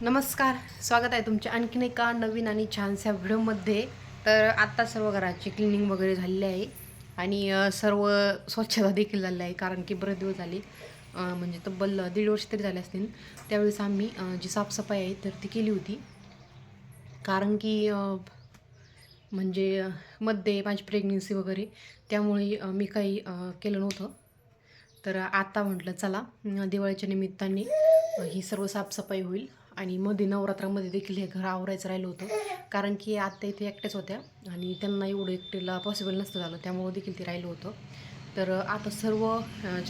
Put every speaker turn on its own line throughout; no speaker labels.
नमस्कार स्वागत आहे तुमच्या आणखीन एका नवीन आणि छानशा व्हिडिओमध्ये. तर आत्ता सर्व घराची क्लिनिंग वगैरे झालेली आहे आणि सर्व स्वच्छता देखील झालेली आहे कारण की बरेच दिवस झाले म्हणजे तब्बल दीड वर्ष तरी झाले असतील. त्यावेळेस आम्ही जी साफसफाई आहे तर ती केली होती. कारण की म्हणजे मध्ये माझी प्रेग्नेन्सी वगैरे त्यामुळे मी काही केलं नव्हतं. तर आत्ता म्हटलं चला दिवाळीच्या निमित्ताने ही सर्व साफसफाई होईल. आणि मध्ये नवरात्रामध्ये देखील हे घर आवरायचं राहिलं होतं. कारण की आता इथे एकट्याच होत्या आणि त्यांना एवढं एकटीला पॉसिबल नसतं झालं. त्यामुळं देखील ते राहिलं होतं. तर आता सर्व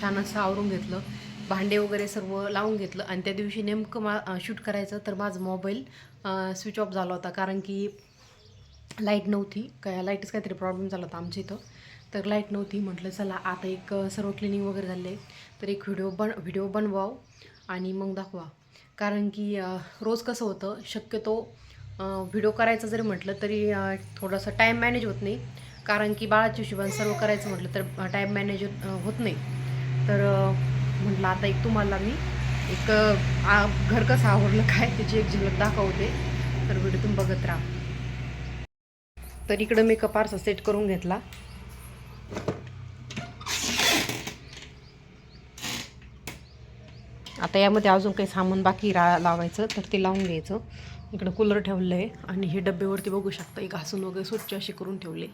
छान असं आवरून घेतलं. भांडे वगैरे सर्व लावून घेतलं. आणि त्या दिवशी नेमकं मा शूट करायचं तर माझा मोबाईल स्विच ऑफ झाला होता. कारण की लाइट नव्हती. काय लाईटच काहीतरी प्रॉब्लेम झाला होता आमच्या इथं. तर लाइट नव्हती. म्हटलं चला आता एक सर्व क्लिनिंग वगैरे झाले. तर एक व्हिडिओ बन व्हिडिओ बनवाव आणि मग दाखवा. कारण की रोज कसं होतं शक्यतो व्हिडिओ करायचं जरी म्हटलं तरी अ, थोडंसं टाईम मॅनेज होत नाही. कारण की बाळाच्या हिशोबाने सर्व करायचं म्हटलं तर टाईम मॅनेज होत नाही. तर म्हटलं आता एक तुम्हाला मी एक आ- घर कसं आवडलं काय त्याची एक झलक दाखवते. तर व्हिडिओ तुम्ही बघत राहा. तर इकडं मेकअप आरसा सेट करून घेतला. आता यामध्ये अजून काही सामान बाकी रा लावायचं तर ते लावून घ्यायचं. इकडं कूलर ठेवलं आहे आणि हे डब्बेवरती बघू शकता एक घासून वगैरे स्वच्छ असे करून ठेवले.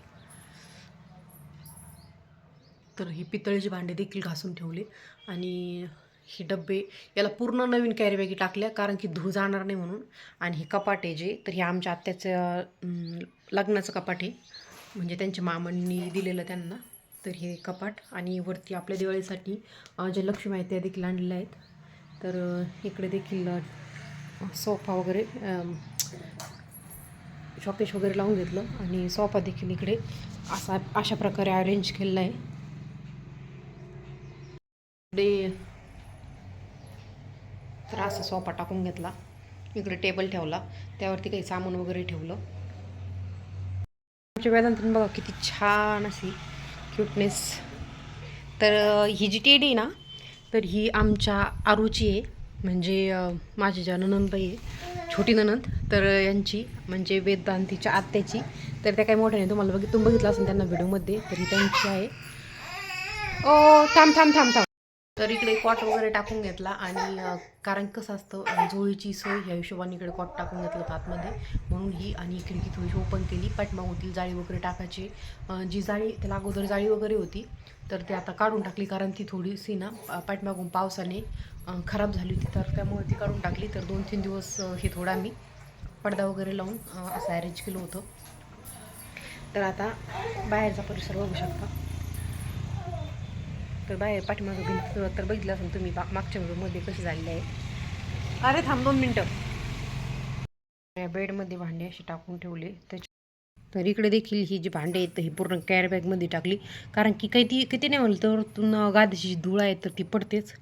तर ही पितळीची भांडे देखील घासून ठेवले. आणि हे डब्बे याला पूर्ण नवीन कॅरीबॅगी टाकल्या कारण की धू जाणार नाही म्हणून. आणि हे कपाट आहे जे तर हे आमच्या आत्याचं लग्नाचं कपाट आहे. म्हणजे त्यांच्या मामांनी दिलेलं त्यांना. तर हे कपाट आणि वरती आपल्या दिवाळीसाठी जे लक्ष्मी आहेत त्या देखील आणलेल्या आहेत. तर इकडे देखील सोफा वगैरे शॉकेश वगैरे लावून घेतलं आणि सोफा देखील इकडे असा अशा प्रकारे अरेंज केलेला आहे. इकडे तर असा सोफा टाकून घेतला. इकडे टेबल ठेवला. त्यावरती काही सामान वगैरे ठेवलं. आमच्या वेदांतून बघा किती छान अशी क्युटनेस तर ही जी टेडी ना तर ही आमच्या आरूची आहे. म्हणजे माझी ज्या ननंदबाई आहे छोटी ननंद तर यांची म्हणजे वेदांतीच्या आत्याची. तर त्या काही मोठ्या नाही तुम्हाला बघित तुम्ही बघितलं असेल त्यांना व्हिडिओमध्ये तर ही त्यांची आहे. ओ थांब थांब थांब थांब. तर इकडे कॉट वगैरे टाकून घेतला आणि कारण कसं असतं झोळीची सोय ह्या हिशोबाने इकडे कॉट टाकून घेतलं आतमध्ये. म्हणून ही आणि खिडकी थोडीशी ओपन केली. पाठमागोतील जाळी वगैरे टाकायची. जी जाळी त्याला अगोदर जाळी वगैरे होती. तर ती आता काढून टाकली कारण ती थोडीशी ना पाठमागून पावसाने खराब झाली होती. तर त्यामुळे ती काढून टाकली. तर दोन तीन दिवस हे थोडा मी पडदा वगैरे लावून असं अरेंज केलं होतं. तर आता बाहेरचा परिसर बघू शकता. तर बाहेर पाठीमागं भिंत तर बघितलं असेल तुम्ही बा- मागच्या रूममध्ये कशी झालेली आहे. अरे थांब दोन मिनटं. या बेडमध्ये भांडे अशी टाकून ठेवले. त्याच्या तर इकडे देखील ही जी भांडे आहेत ही पूर्ण कॅरबॅगमध्ये टाकली. कारण की काही ती किती नाही म्हणलं तर तून गादीची जी धूळ आहे तर ती पडतेच.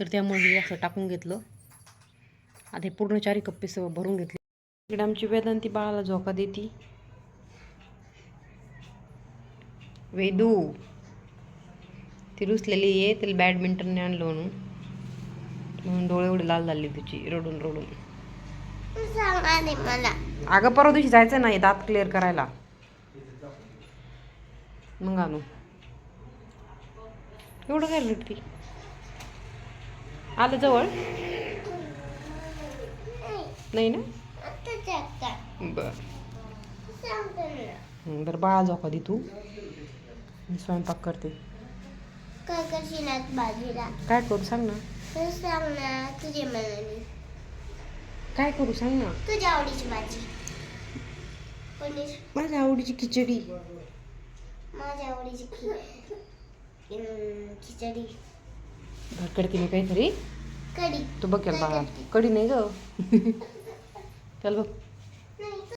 तर त्यामुळे हे असं टाकून घेतलं. आता हे पूर्ण चारी कप्पे सगळं भरून घेतले. इकडे आमची वेदांती बाळाला झोका देती. वेदू. ती रुसलेली आहे तिला बॅडमिंटनने आणलं म्हणून. म्हणून डोळे एवढे लाल झाले तुझी रडून रडून.
नाही मला
अगं परवा दिवशी जायचं नाही दात क्लिअर करायला. मग आणू. एवढं काय रडती? आलं जवळ? नाही ना?
आता
बर बरं बाळा झोका दे तू. मी स्वयंपाक करते.
काय करशील आज भाजीला?
काय करू सांग ना.
तर सांग ना तुझ्या मनाने
काय करू सांग ना.
तुझ्या आवडीची भाजी. पनीर
माझ्या आवडीची खिचडी.
माझ्या आवडीची खि अं, खिचडी.
करते मी काहीतरी
कढी.
तू बघ बाळा.
करते?
कडी नाही ग. चल बघ.
नाही, तू-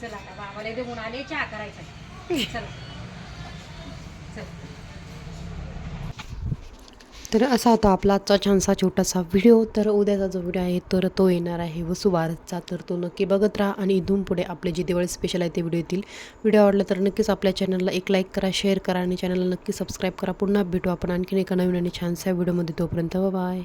चला आता बाबाला देऊन आले चहा करायचा. चला. तर असा होता आपला आजचा छानसा छोटासा व्हिडिओ. तर उद्याचा जो व्हिडिओ आहे तर तो येणार आहे वसुबारतचा तर तो नक्की बघत राहा आणि इथून पुढे आपले जे दिवाळी स्पेशल आहे ते व्हिडिओ येतील. व्हिडिओ आवडला तर नक्कीच आपल्या चॅनलला एक लाईक करा शेअर करा आणि चॅनलला नक्की सबस्क्राईब करा. पुन्हा भेटू आपण आणखीन एका नवीन आणि छानसा व्हिडिओमध्ये तोपर्यंत बाय